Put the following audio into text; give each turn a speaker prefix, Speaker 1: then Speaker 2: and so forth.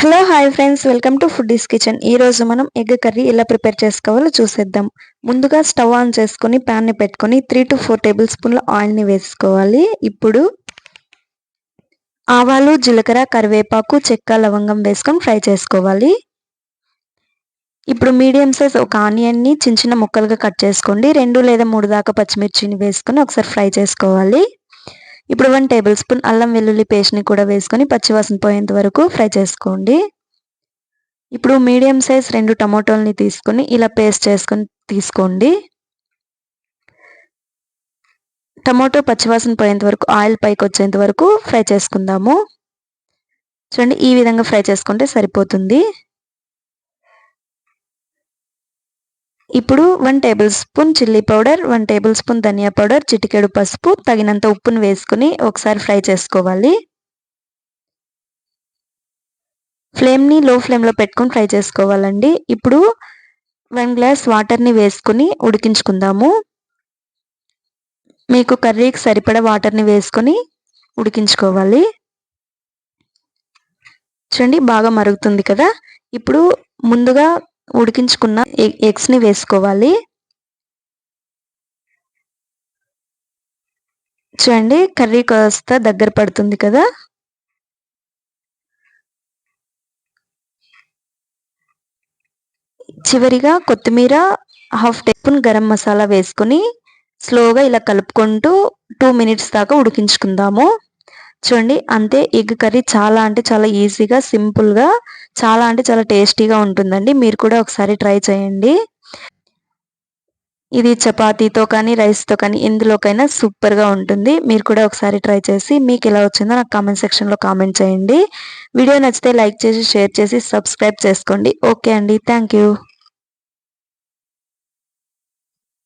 Speaker 1: Hello hi friends. Welcome to Foodies Kitchen. ఈరోజు మనం egg curry ఎలా ప్రిపేర్ చేసుకోవాలో చూసేద్దాం. ముందుగా స్టవ్ ఆన్ చేసుకొని ప్యాన్ని పెట్టుకొని త్రీ టు ఫోర్ టేబుల్ స్పూన్ల ఆయిల్ని వేసుకోవాలి. ఇప్పుడు ఆవాలు జీలకర్ర కరివేపాకు చెక్క లవంగం వేసుకొని ఫ్రై చేసుకోవాలి. ఇప్పుడు మీడియం సైజ్ ఒక ఆనియన్ని చిన్న చిన్న ముక్కలుగా కట్ చేసుకోండి. రెండు లేదా మూడు దాకా పచ్చిమిర్చిని వేసుకొని ఒకసారి ఫ్రై చేసుకోవాలి. ఇప్పుడు వన్ టేబుల్ స్పూన్ అల్లం వెల్లుల్లి పేస్ట్ని కూడా వేసుకొని పచ్చివాసన పోయేంత వరకు ఫ్రై చేసుకోండి. ఇప్పుడు మీడియం సైజ్ రెండు టమాటోల్ని తీసుకొని ఇలా పేస్ట్ చేసుకొని తీసుకోండి. టమాటో పచ్చివాసన పోయేంత వరకు ఆయిల్ పైకి వచ్చేంత వరకు ఫ్రై చేసుకుందాము. చూడండి ఈ విధంగా ఫ్రై చేసుకుంటే సరిపోతుంది. ఇప్పుడు one tablespoon chilli powder one tablespoon dhania powder చిటికెడు పసుపు తగినంత ఉప్పును వేసుకుని ఒకసారి ఫ్రై చేసుకోవాలి. ఫ్లేమ్ని లో ఫ్లేమ్లో పెట్టుకొని ఫ్రై చేసుకోవాలండి. ఇప్పుడు వన్ గ్లాస్ వాటర్ని వేసుకుని ఉడికించుకుందాము. మీకు కర్రీకి సరిపడా వాటర్ని వేసుకొని ఉడికించుకోవాలి. చూడండి బాగా మరుగుతుంది కదా. ఇప్పుడు ముందుగా ఉడికించుకున్న ఎగ్స్ని వేసుకోవాలి. చూడండి కర్రీ కాస్త దగ్గర పడుతుంది కదా. చివరిగా కొత్తిమీర half teaspoon garam masala వేసుకొని స్లోగా ఇలా కలుపుకుంటూ టూ మినిట్స్ దాకా ఉడికించుకుందాము. చూడండి. అంతే ఎగ్ కర్రీ చాలా అంటే చాలా ఈజీగా సింపుల్గా చాలా అంటే చాలా టేస్టీగా ఉంటుందండి. మీరు కూడా ఒకసారి ట్రై చేయండి. ఇది చపాతీతో కానీ రైస్తో కానీ ఎందులోకైనా సూపర్గా ఉంటుంది. మీరు కూడా ఒకసారి ట్రై చేసి మీకు ఎలా వచ్చిందో నాకు కామెంట్ సెక్షన్లో కామెంట్ చేయండి. వీడియో నచ్చితే లైక్ చేసి షేర్ చేసి సబ్స్క్రైబ్ చేసుకోండి. ఓకే అండి. థ్యాంక్